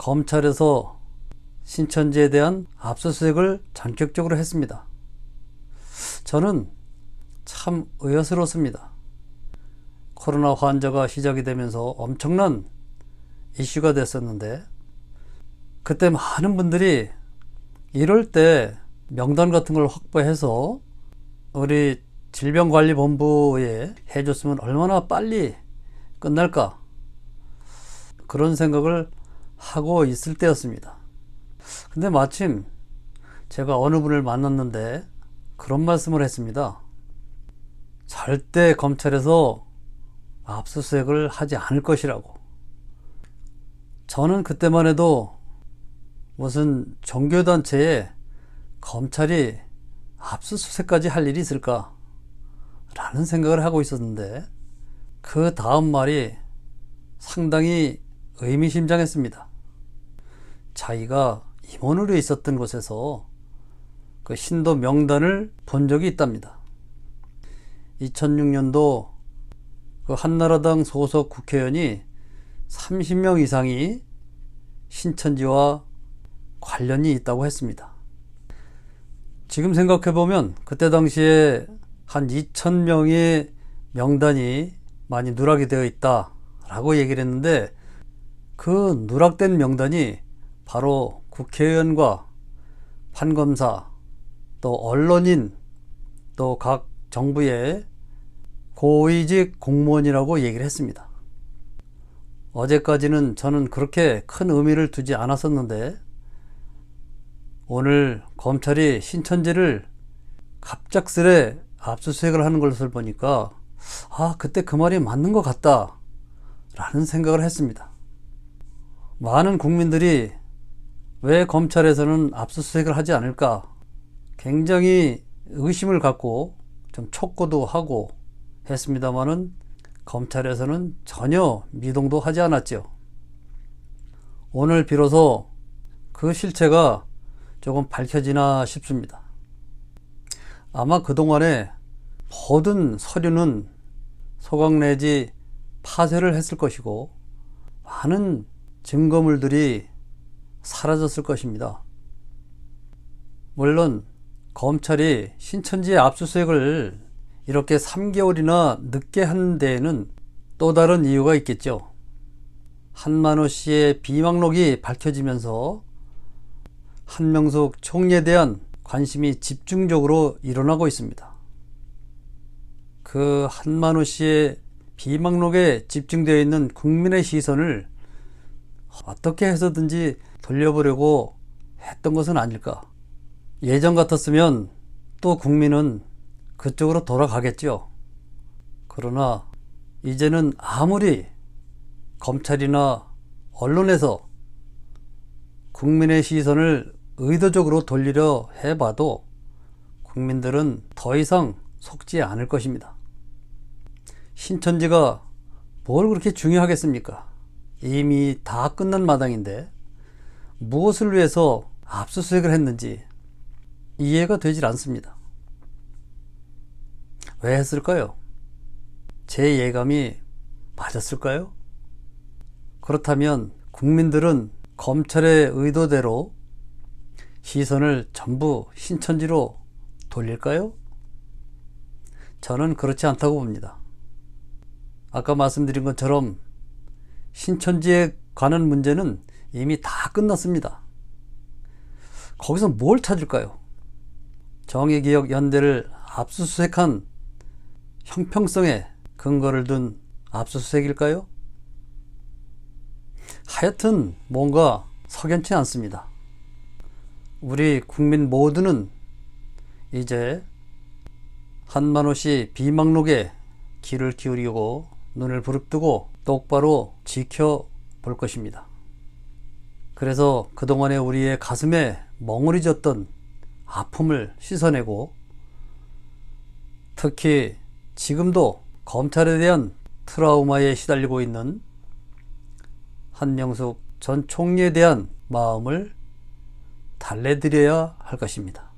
검찰에서 신천지에 대한 압수수색을 전격적으로 했습니다. 저는 참 의아스럽습니다. 코로나 환자가 시작이 되면서 엄청난 이슈가 됐었는데 그때 많은 분들이 이럴 때 명단 같은 걸 확보해서 우리 질병관리본부에 해줬으면 얼마나 빨리 끝날까 그런 생각을 하고 있을 때였습니다. 근데 마침 제가 어느 분을 만났는데 그런 말씀을 했습니다. 절대 검찰에서 압수수색을 하지 않을 것이라고. 저는 그때만 해도 무슨 종교단체에 검찰이 압수수색까지 할 일이 있을까? 라는 생각을 하고 있었는데 그 다음 말이 상당히 의미심장했습니다. 자기가 임원으로 있었던 곳에서 그 신도 명단을 본 적이 있답니다. 2006년도 그 한나라당 소속 국회의원이 30명 이상이 신천지와 관련이 있다고 했습니다. 지금 생각해보면 그때 당시에 한 2,000명의 명단이 많이 누락이 되어 있다 라고 얘기를 했는데 그 누락된 명단이 바로 국회의원과 판검사 또 언론인 또 각 정부의 고위직 공무원이라고 얘기를 했습니다. 어제까지는 저는 그렇게 큰 의미를 두지 않았었는데 오늘 검찰이 신천지를 갑작스레 압수수색을 하는 것을 보니까 아 그때 그 말이 맞는 것 같다 라는 생각을 했습니다. 많은 국민들이 왜 검찰에서는 압수수색을 하지 않을까 굉장히 의심을 갖고 좀 촉구도 하고 했습니다마는 검찰에서는 전혀 미동도 하지 않았죠. 오늘 비로소 그 실체가 조금 밝혀지나 싶습니다. 아마 그동안에 모든 서류는 소각 내지 파쇄를 했을 것이고 많은 증거물들이 사라졌을 것입니다. 물론 검찰이 신천지의 압수수색을 이렇게 3개월이나 늦게 한 데에는 또 다른 이유가 있겠죠. 한만호 씨의 비망록이 밝혀지면서 한명숙 총리에 대한 관심이 집중적으로 일어나고 있습니다. 그 한만호 씨의 비망록에 집중되어 있는 국민의 시선을 어떻게 해서든지 돌려보려고 했던 것은 아닐까. 예전 같았으면 또 국민은 그쪽으로 돌아가겠죠. 그러나 이제는 아무리 검찰이나 언론에서 국민의 시선을 의도적으로 돌리려 해봐도 국민들은 더 이상 속지 않을 것입니다. 신천지가 뭘 그렇게 중요하겠습니까? 이미 다 끝난 마당인데 무엇을 위해서 압수수색을 했는지 이해가 되질 않습니다. 왜 했을까요? 제 예감이 맞았을까요? 그렇다면 국민들은 검찰의 의도대로 시선을 전부 신천지로 돌릴까요? 저는 그렇지 않다고 봅니다. 아까 말씀드린 것처럼 신천지에 관한 문제는 이미 다 끝났습니다. 거기서 뭘 찾을까요? 정의기억연대를 압수수색한 형평성에 근거를 둔 압수수색일까요? 하여튼 뭔가 석연치 않습니다. 우리 국민 모두는 이제 한만호 씨 비망록에 귀를 기울이고 눈을 부릅뜨고 똑바로 지켜볼 것입니다. 그래서 그동안에 우리의 가슴에 멍울이졌던 아픔을 씻어내고 특히 지금도 검찰에 대한 트라우마에 시달리고 있는 한명숙 전 총리에 대한 마음을 달래드려야 할 것입니다.